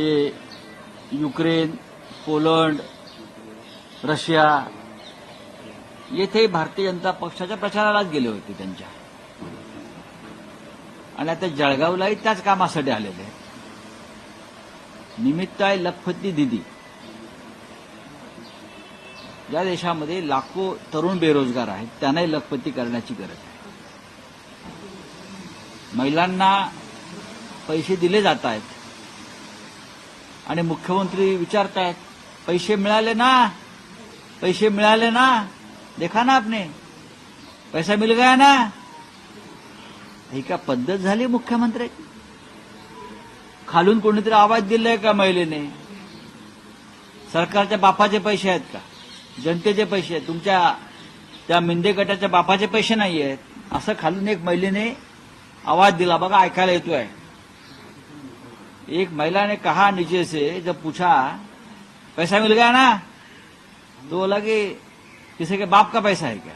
ते Ukraine Poland Russia येथे भारतीय जनता पक्षाच्या प्रचारालाच गेले होते त्यांच्या. आणि आता जळगावलाही त्याच कामासाठी आलेले आहेत. निमित्त आहे लखपती दिदी. या देशामध्ये लाखो तरुण बेरोजगार आहेत त्यांनाही लखपती करण्याची गरज आहे. महिलांना पैसे दिले जात आहेत. आणि मुख्यमंत्री विचारतायत पैसे मिळाले ना? पैसे मिळाले ना? देखा ना आपने. पैसा मिल गया ना? ही का पद्धत झाली मुख्यमंत्र्याची खालून कोणीतरी आवाज दिलाय का महिलेने? सरकारच्या बापाचे पैसे आहेत का? जनतेचे पैसे आहेत. तुमच्या त्या मिंदे गटाच्या बापाचे पैसे नाही आहेत असं खालून एक महिलेने आवाज दिला. बघा ऐकायला येतोय. एक महिला ने कहा नीचे से, जब पूछा, पैसा मिल गया ना? तो बोला कि किसी के बाप का पैसा है क्या?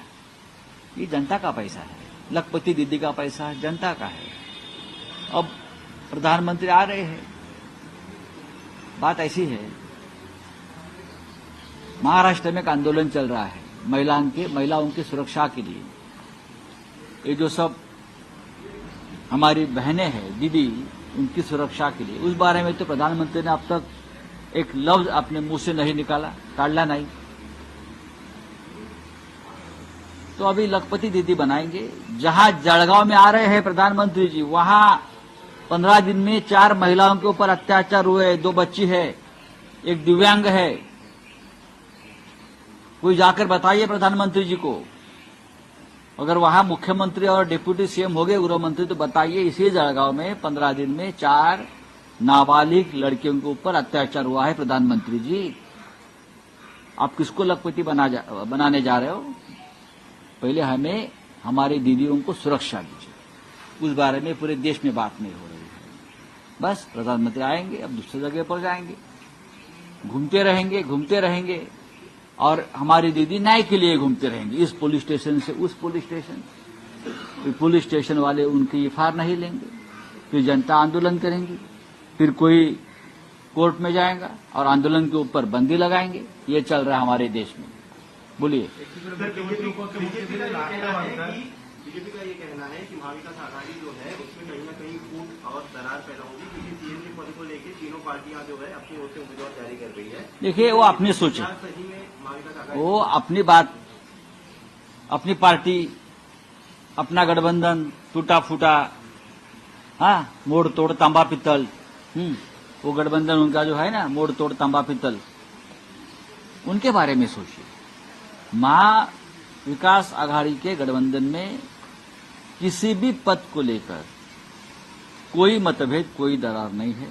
ये जनता का पैसा है। लखपति दीदी का पैसा जनता का है। अब प्रधानमंत्री आ रहे हैं। बात ऐसी है, महाराष्ट्र में एक आंदोलन चल रहा है, महिलाओं के, महिलाओं की सुरक्षा के लिए। ये जो सब हमारी बहनें हैं, दीदी उनकी सुरक्षा के लिए। उस बारे में तो प्रधानमंत्री ने अब तक एक लफ्ज अपने मुँह से नहीं निकाला काढ़ला नहीं। तो अभी लखपति दीदी बनाएँगे। जहाँ जड़गांव में आ रहे हैं प्रधानमंत्री जी, वहाँ पंद्रह दिन में चार महिलाओं के ऊपर अत्याचार हुए, दो बच्ची है, एक दिव्यांग है। कोई जाकर बताइए प्रधानमंत्री जी को। अगर वहाँ मुख्यमंत्री और डिप्यूटी सीएम हो गए गृह मंत्री तो बताइए इसी जळगांव में पंद्रह दिन में चार नाबालिग लड़कियों के ऊपर अत्याचार हुआ है प्रधानमंत्री जी। आप किसको लखपति बना जा, बनाने जा रहे हो? पहले हमें हमारी दीदियों को सुरक्षा दीजिए। उस बारे में पूरे देश में बात नहीं हो रही है। बस प्रधानमंत्री आएँगे अब दूसरी जगह पर जाएँगे। घूमते रहेंगे घूमते रहेंगे। और हमारी दीदी न्याय के लिए घूमते रहेंगे। इस पुलिस स्टेशन से उस पुलिस स्टेशन। पुलिस स्टेशन वाले उनकी एफ़ नहीं लेंगे। फिर जनता आंदोलन करेंगी। फिर कोई कोर्ट में जाएगा और आंदोलन के ऊपर बंदी लगाएँगे। ये चल रहा है हमारे देश में। बोलिए। बीजेपी का ये कहना है कि महाविकास आघाड़ी जो है उसमें कहीं ना कहीं फूट और दरार पैदा होगी क्योंकि सीएम के पद को लेकर तीनों पार्टियाँ जो है अपनी ओर से उम्मीदवार जारी कर रही है। देखिए वो अपनी सोचे। सही में वो अपनी बात अपनी पार्टी अपना गठबंधन टूटा फूटा हाँ मोड़ तोड़ तांबा पित्तल हम्म, वो गठबंधन उनका जो है ना मोड़ तोड़ तांबा पित्तल उनके बारे में सोचिए। महा विकास आघाड़ी के गठबंधन में किसी भी पद को लेकर कोई मतभेद, कोई दरार नहीं है।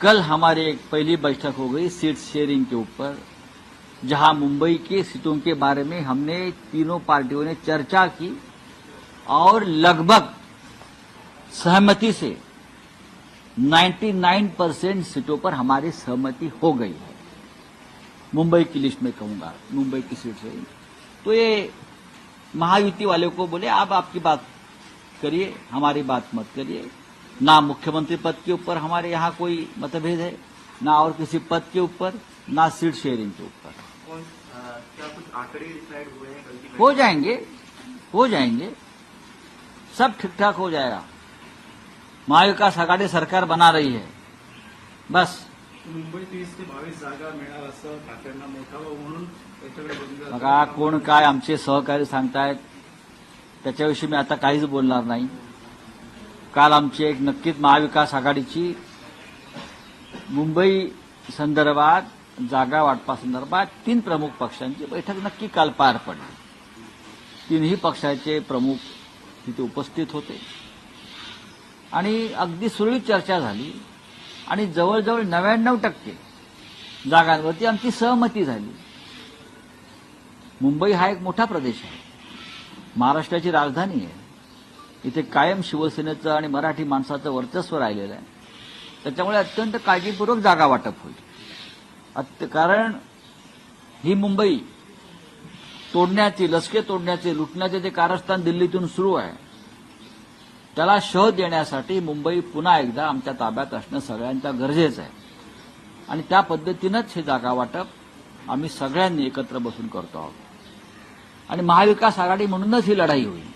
कल हमारी एक पहली बैठक हो गई सीट शेयरिंग के ऊपर, जहाँ मुंबई के सीटों के बारे में हमने तीनों पार्टियों ने चर्चा की और लगभग सहमति से 99 परसेंट सीटों पर हमारी सहमति हो गई है। मुंबई की लिस्ट में कहूँगा, मुंबई की सीट से। तो ये महायुति वाले को बोले आप आपकी बात करिए हमारी बात मत करिए। ना मुख्यमंत्री पद के ऊपर हमारे यहाँ कोई मतभेद है ना और किसी पद के ऊपर ना सीट शेयरिंग के ऊपर। कौन क्या कुछ आंकड़े डिसाइड हुए हैं हो जाएँगे हो जाएँगे। सब ठीक ठाक हो जाएगा। महाविकास आघाडी सरकार बना रही है। बस। मुंबईत वीस ते बावीस जागा मिळणार असं ठाकरेंना मोठा भाऊ म्हणून बघा कोण काय आमचे सहकारी सांगतायत त्याच्याविषयी मी आता काहीच बोलणार नाही. काल आमची एक नक्कीच महाविकास आघाडीची मुंबई संदर्भात जागा वाटपासंदर्भात तीन प्रमुख पक्षांची बैठक नक्की काल पार पडली. तीनही पक्षाचे प्रमुख तिथे उपस्थित होते. आणि अगदी सुरळीत चर्चा झाली. आणि जवळजवळ नव्याण्णव टक्के जागांवरती आमची सहमती झाली. मुंबई हा एक मोठा प्रदेश आहे. महाराष्ट्राची राजधानी आहे. इथे कायम शिवसेनेचं आणि मराठी माणसाचं वर्चस्व राहिलेलं आहे. त्याच्यामुळे अत्यंत काळजीपूर्वक जागा वाटप होईल. अत्य कारण ही मुंबई तोडण्याचे लसके तोडण्याचे लुटण्याचे जे कारस्थान दिल्लीतून सुरू आहे त्याला शोध देण्यासाठी मुंबई पुन्हा एकदा आमच्या ताब्यात असणं सगळ्यांच्या गरजेचं आहे. आणि त्या पद्धतीनंच हे जागा वाटप आम्ही सगळ्यांनी एकत्र बसून करतो आहोत. आणि महाविकास आघाडी म्हणूनच ही लढाई होईल.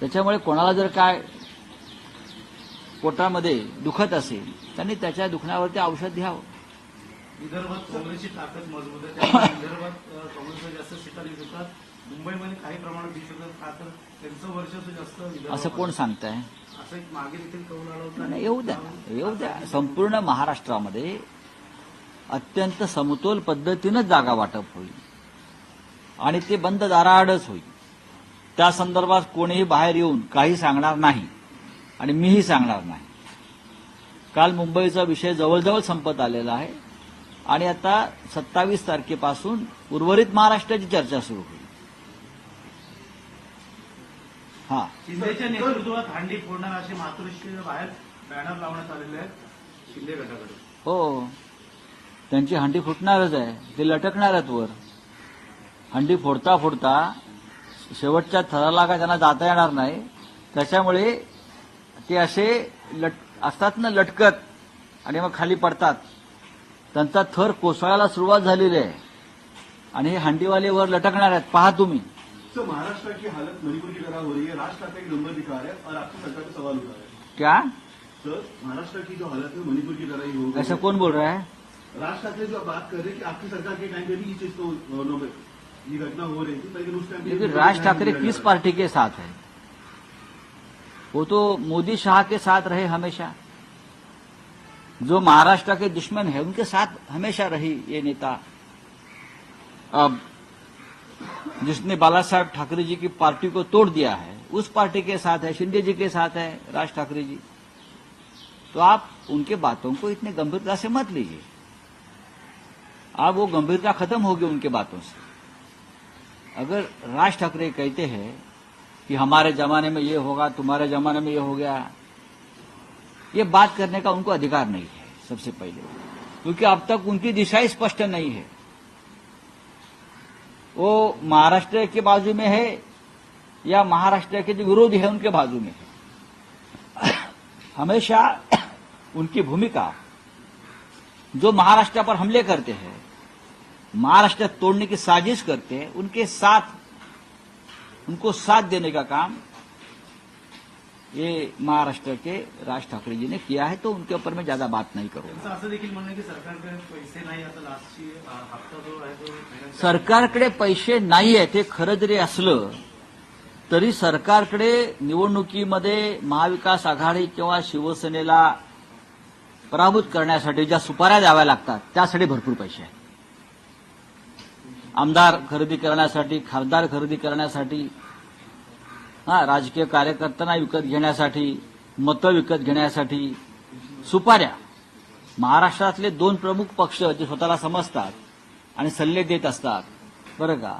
त्याच्यामुळे कोणाला जर काय पोटामध्ये दुखत असेल त्यांनी त्याच्या दुखण्यावरती औषध घ्यावं. विदर्भात काँग्रेसची ताकद मजबूत आहे विदर्भात काँग्रेसला जास्त सीटा दिसू शकतात मुंबईमध्ये काही प्रमाणात दिसू शकतात का तर त्यांचं वर्चस्व जास्त असं कोण सांगतंय? असं एक मागे देखील कौल आला होता. नाही, येऊ द्या येऊ द्या. संपूर्ण महाराष्ट्रामध्ये अत्यंत समतोल पद्धतीनं जागा वाटप होईल. आणि ते बंद दाराआडच होईल. त्या संदर्भात कोणीही बाहेर येऊन काही सांगणार नाही. आणि मीही सांगणार नाही. काल मुंबईचा विषय जवळजवळ संपत आलेला आहे. आणि आता सत्तावीस तारखेपासून उर्वरित महाराष्ट्राची चर्चा सुरू होईल. हा. शिंदेच्या नेतृत्वात हांडी फोडणार असे मातोश्री बाहेर बॅनर लावण्यात आलेले आहेत शिंदे गटाकडे हो. त्यांची हंडी फुटणारच आहे. ते लटकणार आहेत वर. हंडी फोडता फोडता शेवटच्या थराला का त्यांना जाता येणार नाही. त्याच्यामुळे ते असे लट असतात ना लटकत आणि मग खाली पडतात. त्यांचा थर कोसळायला सुरुवात झालेली आहे. आणि हे हंडीवाले वर लटकणार आहेत. पहा तुम्ही. सर महाराष्ट्र की हालत मणिपुर की तरह हो रही है। राज ठाकरे के नंबर दिखा रहे हैं और आपकी सरकार पे सवाल उठा रहे हैं। क्या? सर महाराष्ट्र की जो हालत है मणिपुर की तरह ही हो गई ऐसा कौन बोल रहा है? राज ठाकरे जो बात कर रहे हैं कि आपकी सरकार के टाइम पे भी इस चीज़ को ये घटना हो रही थी लेकिन उस टाइम लेकिन राज ठाकरे किस पार्टी के साथ है? वो तो मोदी शाह के साथ रहे हमेशा। जो महाराष्ट्र के दुश्मन है उनके साथ हमेशा रही ये नेता। अब जिसने बाला साहब ठाकरे जी की पार्टी को तोड़ दिया है, उस पार्टी के साथ है, शिंदे जी के साथ है, राज ठाकरे जी। तो आप उनके बातों को इतने गंभीरता से मत लीजिए। आप वो गंभीरता खत्म होगी उनके बातों से। अगर राज ठाकरे कहते हैं कि हमारे जमाने में ये होगा, तुम्हारे जमाने में ये हो गया, ये बात करने का उनको अधिकार नहीं है सबसे पहले। क्योंकि अब तक उनकी दिशा स्पष्ट नहीं है। वो महाराष्ट्र के बाजू में है या महाराष्ट्र के जो विरोधी है उनके बाजू में है। हमेशा उनकी भूमिका जो महाराष्ट्र पर हमले करते हैं, महाराष्ट्र तोड़ने की साजिश करते हैं, उनके साथ, उनको साथ देने का काम ये महाराष्ट्र के राज ठाकरे जी ने किया है तो उनके ऊपर मैं ज्यादा बात नहीं करूंगा। सरकारकडे पैसे नाही आहे तो खरं जरी असलं तरी सरकारकडे निवडणुकीमध्ये महाविकास आघाडी किंवा शिवसेनेला पराभूत करण्यासाठी ज्या सुपाऱ्या द्याव्या लागतात त्यासाठी भरपूर पैसे आहेत. आमदार खरेदी करण्यासाठी खासदार खरेदी करण्यासाठी हा राजकीय कार्यकर्त्यांना विकत घेण्यासाठी मतं विकत घेण्यासाठी सुपाऱ्या. महाराष्ट्रातले दोन प्रमुख पक्ष जे स्वतःला समजतात आणि सल्ले देत असतात बरं का?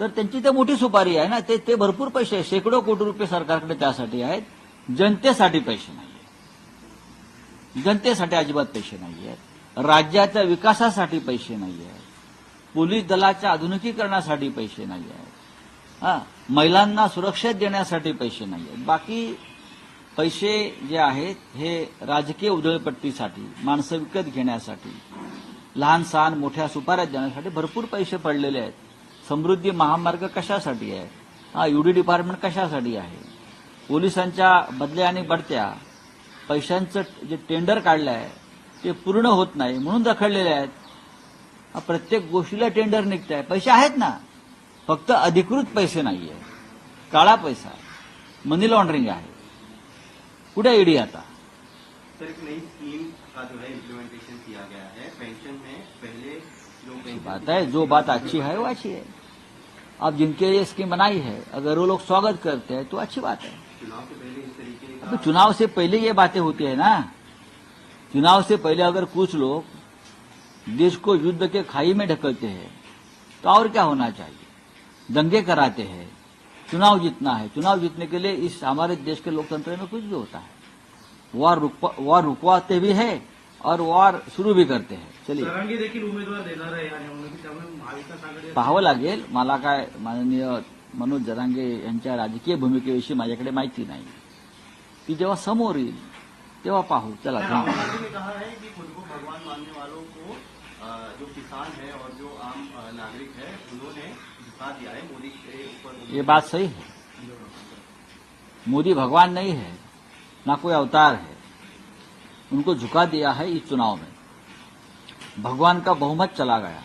तर त्यांची ते मोठी सुपारी आहे ना ते ते भरपूर पैसे आहे शेकडो कोटी रुपये सरकारकडे त्यासाठी आहेत. जनतेसाठी पैसे नाही जनतेसाठी अजिबात पैसे नाही आहेत राज्याच्या विकासासाठी पैसे नाही आहेत पोलीस दलाच्या आधुनिकीकरणासाठी पैसे नाही आहेत हा महिलांना सुरक्षा देण्यासाठी पैसे नाही आहेत बाकी पैसे जे आहेत हे राजकीय उधळपट्टीसाठी माणसं विकत घेण्यासाठी लहान सहान मोठ्या सुपाऱ्या देण्यासाठी भरपूर पैसे पडलेले आहेत. समृद्धी महामार्ग कशासाठी आहे? हा युडी डिपार्टमेंट कशासाठी आहे? पोलिसांच्या बदल्या आणि बढत्या पैशांचं जे टेंडर काढलं आहे ते पूर्ण होत नाही म्हणून रखडलेले आहेत. प्रत्येक गोष्टीला टेंडर निघत आहे पैसे आहेत ना? फक्त अधिकृत पैसे नाही आहे काळा पैसा मनी लॉन्ड्रिंग आहे. कुठे ईडी आता? सर एक नई स्कीम का जो है इम्प्लीमेंटेशन किया गया है. पेंशन में पहले जो बात है जो बात अच्छी है वो अच्छी है. अब जिनके ये स्कीम बनाई है अगर वो लोग स्वागत करते हैं तो अच्छी बात है. चुनाव से पहले इस तरीके का चुनाव से पहले ये बातें होती है ना. चुनाव से पहले अगर कुछ लोग देश को युद्ध के खाई में ढकलते हैं तो और क्या होना चाहिए? दंगे कराते हैं। चुनाव जीतना है। चुनाव जीतने के लिए इस हमारे देश के लोकतंत्र में कुछ भी होता है। वॉर रुकवा वॉर रुकवाते भी है और वॉर शुरू भी करते हैं। चलिए। देखील उमेदवार देणार आहे पाहावं लागेल. मला काय माननीय मनोज जरांगे यांच्या राजकीय भूमिकेविषयी माझ्याकडे माहिती नाही. ती जेव्हा समोर येईल तेव्हा पाहू. चला किसान है और जो आम नागरिक है, उन्होंने झुका दिया है, मोदी के ऊपर ये बात सही है। मोदी भगवान नहीं है, ना कोई अवतार है। उनको झुका दिया है इस चुनाव में। भगवान का बहुमत चला गया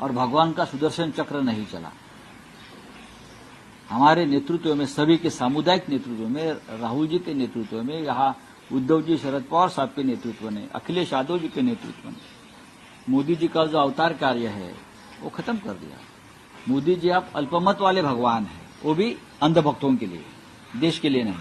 और भगवान का सुदर्शन चक्र नहीं चला। हमारे नेतृत्व में, सभी के सामुदायिक नेतृत्व में, राहुल जी के नेतृत्व में, यहाँ उद्धव जी, शरद पवार साहब के नेतृत्व में, अखिलेश यादव जी के नेतृत्व में मोदी जी का जो अवतार कार्य है, वो खत्म कर दिया। मोदी जी आप अल्पमत वाले भगवान हैं, वो भी अंधभक्तों के लिए, देश के लिए नहीं।